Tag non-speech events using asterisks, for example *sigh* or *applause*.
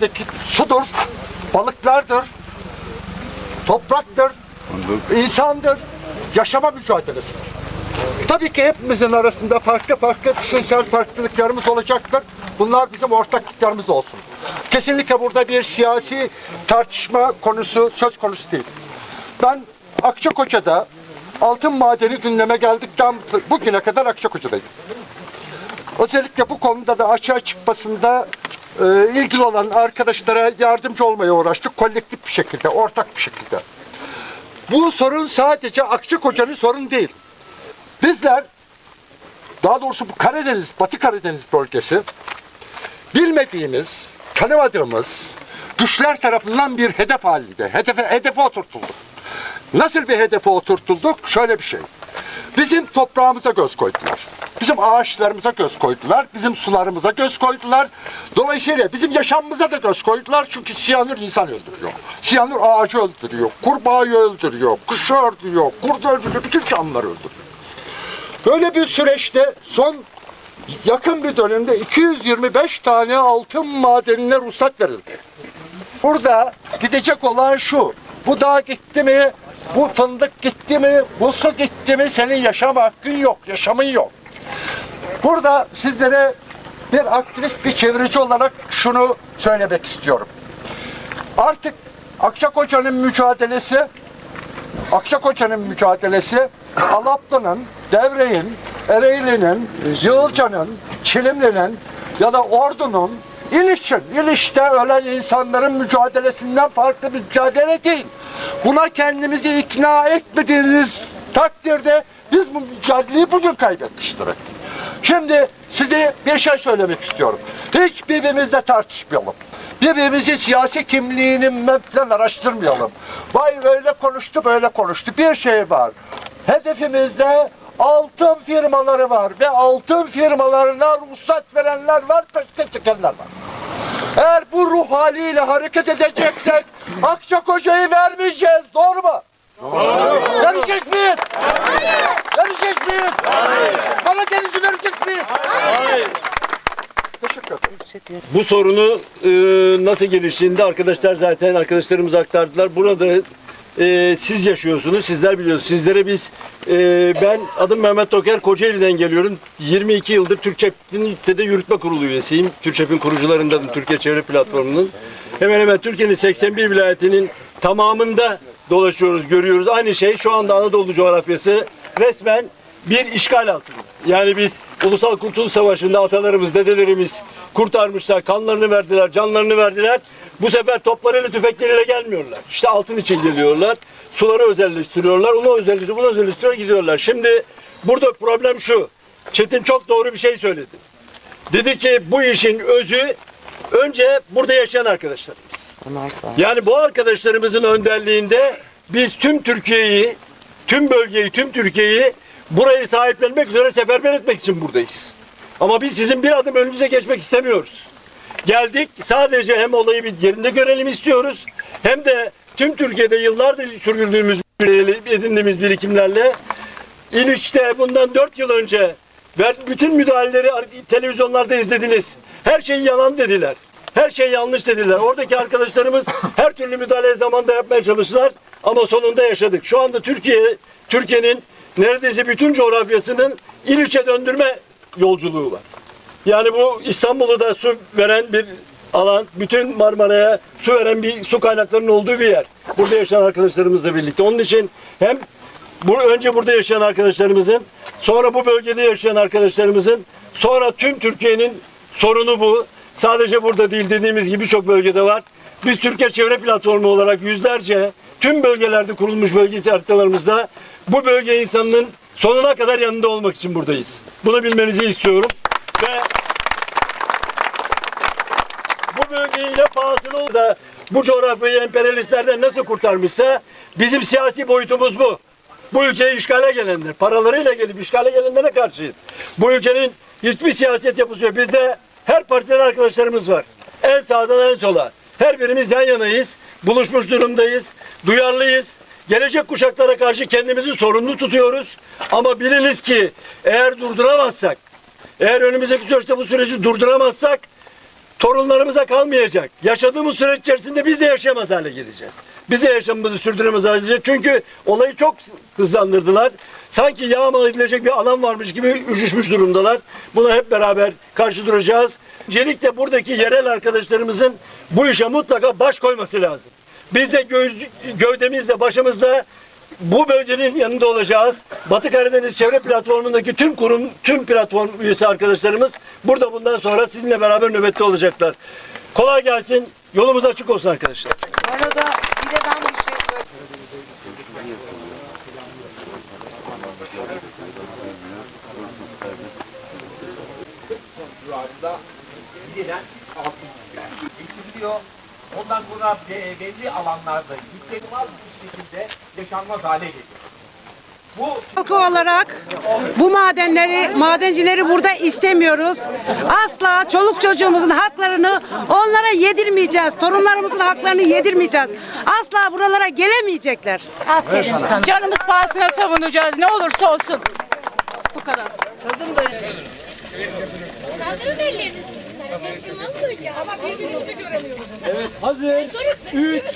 Deki sudur, balıklardır, topraktır, insandır, yaşama mücadelesidir. Tabii ki hepimizin arasında farklı farklı düşünsel farklılıklarımız olacaktır. Bunlar bizim ortaklıklarımız olsun. Kesinlikle burada bir siyasi tartışma konusu söz konusu değil. Ben Akçakoca'da altın madeni gündeme geldikten bugüne kadar Akçakoca'daydım. Özellikle bu konuda da açığa çıkmasında e, ilgili olan arkadaşlara yardımcı olmaya uğraştık. Kolektif bir şekilde, ortak bir şekilde. Bu sorun sadece Akçakoca'nın sorun değil. Bizler, daha doğrusu bu Karadeniz, Batı Karadeniz bölgesi, bilmediğimiz, tanımadığımız güçler tarafından bir hedef halinde, hedefe, hedefe oturtulduk. Nasıl bir hedefe oturtulduk? Şöyle bir şey. Bizim toprağımıza göz koydular. Bizim ağaçlarımıza göz koydular. Bizim sularımıza göz koydular. Dolayısıyla bizim yaşamımıza da göz koydular. Çünkü siyanür insan öldürüyor. Siyanür ağacı öldürüyor. Kurbağayı öldürüyor. Kuşu öldürüyor. Kurdu öldürüyor. Bütün canlıları öldürüyor. Böyle bir süreçte son yakın bir dönemde 225 tane altın madenine ruhsat verildi. Burada gidecek olan şu. Bu dağ gitti mi? Bu fındık gitti mi? Bu su gitti mi? Senin yaşam hakkın yok. Yaşamın yok. Burada sizlere bir aktivist, bir çevreci olarak şunu söylemek istiyorum. Artık Akçakoca'nın mücadelesi Akçakoca'nın mücadelesi Alaplı'nın, Devre'nin, Ereğli'nin, Yığılca'nın, Çilimli'nin ya da Ordu'nun İliş'in, İliş'te ölen insanların mücadelesinden farklı bir mücadele değil. Buna kendimizi ikna etmediğiniz takdirde biz bu mücadeleyi bugün kaybetmiştir. Şimdi size bir şey söylemek istiyorum. Hiç birbirimizle tartışmayalım. Birbirimizi siyasi kimliğini falan araştırmayalım. Vay öyle konuştu böyle konuştu. Bir şey var. Hedefimizde altın firmaları var ve altın firmalarına ruhsat verenler var, peşke çekenler var. Eğer bu ruh haliyle hareket edeceksek *laughs* Akçakoca'yı vermeyeceğiz. Doğru mu? Doğru. Verecek miyiz? Hayır. Verecek miyiz? Hayır. Karadeniz'i verecek miyiz? Hayır. Teşekkür ederim. Bu sorunu e, nasıl geliştiğinde arkadaşlar zaten arkadaşlarımız aktardılar. Burada e, siz yaşıyorsunuz, sizler biliyorsunuz. Sizlere biz, e, ben adım Mehmet Toker, Kocaeli'den geliyorum. 22 yıldır Türkçep'in TED'e yürütme kurulu üyesiyim. Türkçep'in kurucularındanım, Türkiye Çevre Platformu'nun. Hemen hemen Türkiye'nin 81 vilayetinin tamamında dolaşıyoruz, görüyoruz. Aynı şey şu anda Anadolu coğrafyası resmen bir işgal altında. Yani biz Ulusal Kurtuluş Savaşı'nda atalarımız, dedelerimiz kurtarmışlar, kanlarını verdiler, canlarını verdiler. Bu sefer toplarıyla, tüfekleriyle gelmiyorlar. İşte altın için geliyorlar. Suları özelleştiriyorlar, onu özelleştiriyor, bunu özelleştiriyor, gidiyorlar. Şimdi burada problem şu. Çetin çok doğru bir şey söyledi. Dedi ki bu işin özü önce burada yaşayan arkadaşlarımız. Yani bu arkadaşlarımızın önderliğinde biz tüm Türkiye'yi, tüm bölgeyi, tüm Türkiye'yi burayı sahiplenmek üzere seferber etmek için buradayız. Ama biz sizin bir adım önünüze geçmek istemiyoruz. Geldik sadece hem olayı bir yerinde görelim istiyoruz hem de tüm Türkiye'de yıllardır sürdürdüğümüz edindiğimiz birikimlerle İliç'te bundan 4 yıl önce bütün müdahaleleri televizyonlarda izlediniz. Her şey yalan dediler. Her şey yanlış dediler. Oradaki arkadaşlarımız her türlü müdahale zamanda yapmaya çalıştılar ama sonunda yaşadık. Şu anda Türkiye Türkiye'nin neredeyse bütün coğrafyasının İliç'e döndürme yolculuğu var. Yani bu İstanbul'u da su veren bir alan, bütün Marmara'ya su veren bir su kaynaklarının olduğu bir yer. Burada yaşayan arkadaşlarımızla birlikte. Onun için hem bu, önce burada yaşayan arkadaşlarımızın, sonra bu bölgede yaşayan arkadaşlarımızın, sonra tüm Türkiye'nin sorunu bu. Sadece burada değil dediğimiz gibi birçok bölgede var. Biz Türkiye Çevre Platformu olarak yüzlerce tüm bölgelerde kurulmuş bölge haritalarımızda bu bölge insanının sonuna kadar yanında olmak için buradayız. Bunu bilmenizi istiyorum. Ve ne pahasına da bu coğrafyayı emperyalistlerden nasıl kurtarmışsa bizim siyasi boyutumuz bu. Bu ülkeyi işgale gelenler, paralarıyla gelip işgale gelenlere karşıyız. Bu ülkenin hiçbir siyaset yapısı yok. Bizde her partiden arkadaşlarımız var. En sağdan en sola. Her birimiz yan yanayız. Buluşmuş durumdayız. Duyarlıyız. Gelecek kuşaklara karşı kendimizi sorumlu tutuyoruz. Ama biliniz ki eğer durduramazsak, eğer önümüzdeki süreçte bu süreci durduramazsak torunlarımıza kalmayacak. Yaşadığımız süreç içerisinde biz de yaşayamaz hale geleceğiz. Biz de yaşamımızı sürdüremez hale geleceğiz. Çünkü olayı çok hızlandırdılar. Sanki yağma edilecek bir alan varmış gibi üşüşmüş durumdalar. Buna hep beraber karşı duracağız. Öncelikle buradaki yerel arkadaşlarımızın bu işe mutlaka baş koyması lazım. Biz de gövdemizle, başımızda bu bölgenin yanında olacağız. Batı Karadeniz Çevre Platformu'ndaki tüm kurum, tüm platform üyesi arkadaşlarımız burada bundan sonra sizinle beraber nöbette olacaklar. Kolay gelsin. Yolumuz açık olsun arkadaşlar. Bu arada bir de ben bir şey söyleyeyim. gidilen altın. Ondan sonra be- belli alanlarda yüklenilen bir şekilde yaşanmaz hale geliyor. Bu Halkı olarak bu madenleri, madencileri burada istemiyoruz. Asla çoluk çocuğumuzun haklarını onlara yedirmeyeceğiz. Torunlarımızın haklarını yedirmeyeceğiz. Asla buralara gelemeyecekler. Aferin sana. Canımız pahasına savunacağız ne olursa olsun. Bu kadar. Kadın böyle. Kaldırın ellerinizi. Ama birbirimizi göremiyoruz. Evet hazır. 3,